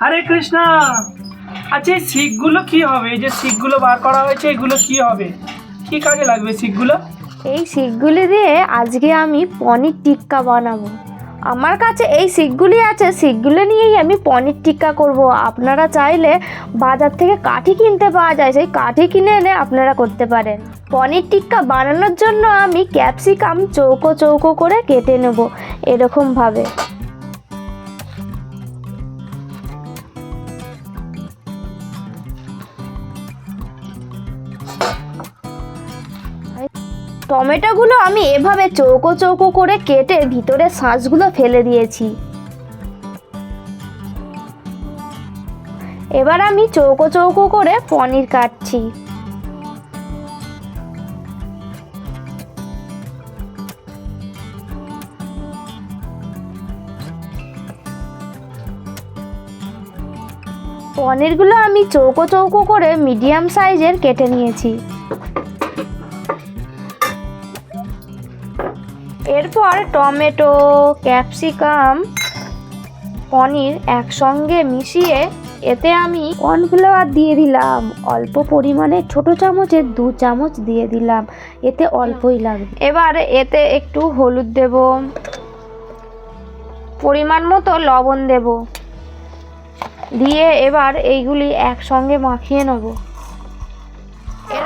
হরে কৃষ্ণ। আচ্ছা এই শিখগুলো কি হবে? এই যে শিখগুলো বার করা হয়েছে, এগুলো কি হবে? কি কাজে লাগবে শিখগুলো? এই শিকগুলি দিয়ে আজকে আমি পনির টিক্কা বানাবো। আমার কাছে এই শিকগুলি আছে শিকগুলো নিয়েই আমি পনির টিক্কা করব। আপনারা চাইলে বাজার থেকে কাঠি কিনতে পাওয়া যায়, সেই কাঠি কিনে এনে আপনারা করতে পারেন। পনির টিক্কা বানানোর জন্য আমি ক্যাপসিকাম চৌকো চৌকো করে কেটে নেব, এরকমভাবে। টমেটোগুলো আমি এভাবে চৌকো চৌকো করে কেটে ভিতরে শাঁসগুলো ফেলে দিয়েছি। এবার আমি চৌকো চৌকো করে পনির কাটছি। পনিরগুলো আমি চৌকো চৌকো করে মিডিয়াম সাইজের কেটে নিয়েছি। এরপর টমেটো, ক্যাপসিকাম, পনির একসঙ্গে মিশিয়ে এতে আমি কর্নফ্লাওয়ার দিয়ে দিলাম। অল্প পরিমাণে ছোট চামচের দু চামচ দিয়ে দিলাম। এতে অল্পই লাগবে। এবার এতে একটু হলুদ দেব। পরিমাণ মতো লবণ দেব। দিয়ে এবার এইগুলি একসঙ্গে মাখিয়ে নেব।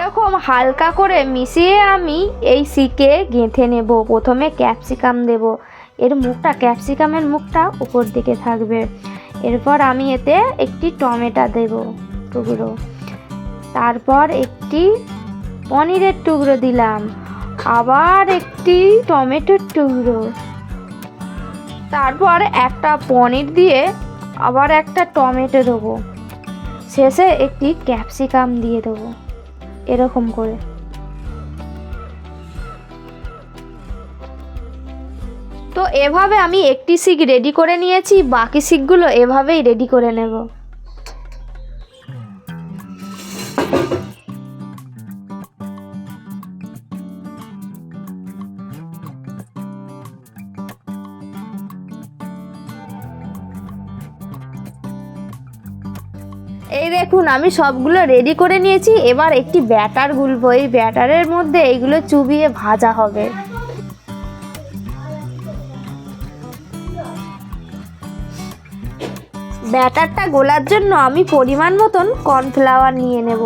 এরকম হালকা করে মিশিয়ে আমি এই সিকে গেঁথে নেব। প্রথমে ক্যাপসিকাম দেব। এর মুখটা, ক্যাপসিকামের মুখটা উপর দিকে থাকবে। এরপর আমি এতে একটি টমেটো দেব টুকরো। তারপর একটি পনিরের টুকরো দিলাম। আবার একটি টমেটোর টুকরো। তারপর একটা পনির দিয়ে আবার একটা টমেটো দেবো। শেষে একটি ক্যাপসিকাম দিয়ে দেবো। এরকম করে। তো এভাবে আমি একটি সিগ রেডি করে নিয়েছি, বাকি সিগগুলো এভাবেই রেডি করে নেব। এই দেখুন, আমি সবগুলো রেডি করে নিয়েছি। এবার একটি ব্যাটার গুলবো। এই ব্যাটারের মধ্যে এইগুলো চুবিয়ে ভাজা হবে। ব্যাটারটা গোলার জন্য আমি পরিমাণ মতন কর্নফ্লাওয়ার নিয়ে নেব।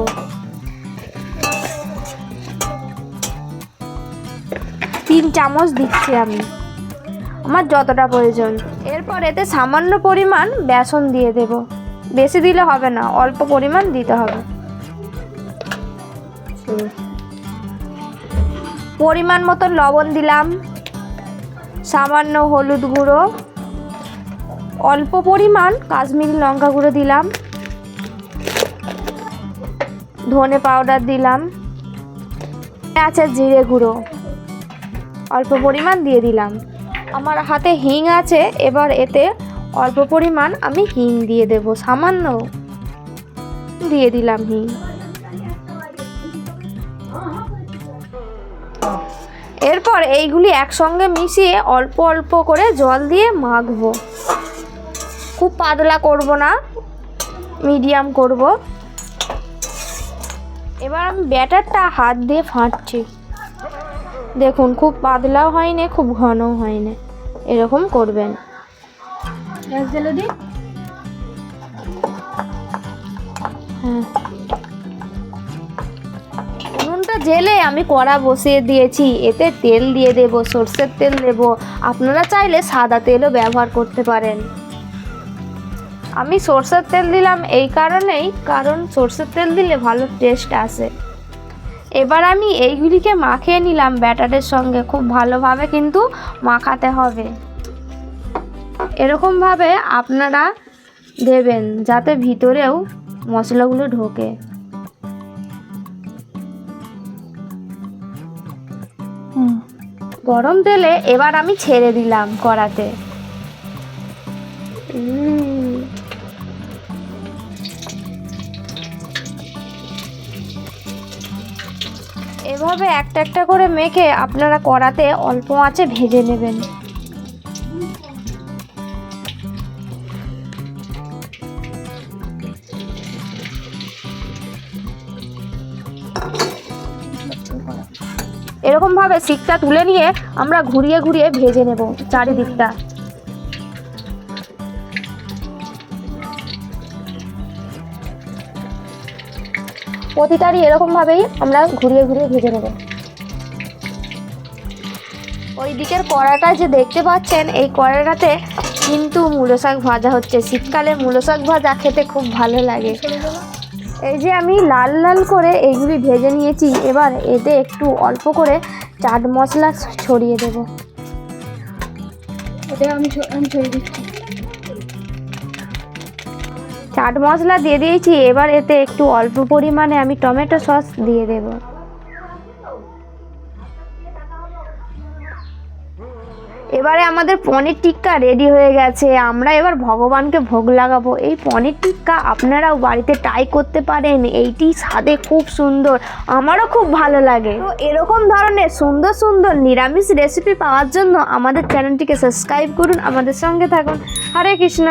তিন চামচ দিচ্ছি আমি। আমার যতটা প্রয়োজন। এরপর এতে সামান্য পরিমাণ বেসন দিয়ে দেবো। বেশি দিলে হবে না, অল্প পরিমাণ দিতে হবে। পরিমাণ মতো লবণ দিলাম, সামান্য হলুদ গুঁড়ো, অল্প পরিমাণ কাশ্মীরি লঙ্কা গুঁড়ো দিলাম, ধনে পাউডার দিলাম আছে জিরে গুঁড়ো, অল্প পরিমাণ দিয়ে দিলাম। আমার হাতে হিং আছে, এবার এতে অল্প পরিমাণ আমি হিং দিয়ে দেব, সামান্য। দিয়ে দিলাম হিং। এরপর এইগুলি একসঙ্গে মিশিয়ে অল্প অল্প করে জল দিয়ে মাখবো। খুব পাতলা করব না, মিডিয়াম করব। এবার আমি ব্যাটারটা হাত দিয়ে ফাঁটছি। দেখুন, খুব পাতলাও হয়নি, খুব ঘনও হয়নি। এরকম করবেন। গ্যাস জ্বালো দি উনুনটা জেলে, আমি কড়া বসিয়ে দিয়েছি। এতে তেল দিয়ে দেব, সর্ষের তেল দেব। আপনারা চাইলে সাদা তেলও ব্যবহার করতে পারেন। আমি সর্ষের তেল দিলাম এই কারণেই, কারণ সর্ষের তেল দিলে ভালো টেস্ট আসে। এবার আমি এইগুলিকে মাখিয়ে নিলাম ব্যাটারের সঙ্গে। খুব ভালোভাবে কিন্তু মাখাতে হবে। এরকমভাবে আপনারা দেবেন যাতে ভিতরেও মশলাগুলো ঢোকে। গরম তেলে এবার আমি ছেড়ে দিলাম কড়াতে। এভাবে একটা একটা করে মেখে আপনারা কড়াতে অল্প আঁচে ভেজে নেবেন। এরকমভাবে শিকটা তুলে নিয়ে আমরা ঘুরিয়ে ঘুরিয়ে ভেজে নেব চারিদিকটা। প্রতিটারই এরকমভাবেই আমরা ঘুরিয়ে ঘুরিয়ে ভেজে নেব। ওই দিকের কড়াটা যে দেখতে পাচ্ছেন, এই কড়াটাতে কিন্তু মূলো শাক ভাজা হচ্ছে। শীতকালে মূলো শাক ভাজা খেতে খুব ভালো লাগে। এই যে আমি লাল লাল করে এইগুলি ভেজে নিয়েছি এবার এতে একটু অল্প করে চাট মশলা ছড়িয়ে দেব। এটা আমি ছড়িয়ে দিচ্ছি। চাট মশলা দিয়ে দিয়েছি এবার এতে একটু অল্প পরিমাণে আমি টমেটো সস দিয়ে দেব। এবারে আমাদের পনির টিক্কা রেডি হয়ে গেছে। আমরা এবার ভগবানকে ভোগ লাগাবো। এই পনির টিক্কা আপনারাও বাড়িতে ট্রাই করতে পারেন। এইটি স্বাদে খুব সুন্দর। আমারও খুব ভালো লাগে। তো এরকম ধরনের সুন্দর সুন্দর নিরামিষ রেসিপি পাওয়ার জন্য আমাদের চ্যানেলটিকে সাবস্ক্রাইব করুন, আমাদের সঙ্গে থাকুন। হরে কৃষ্ণ।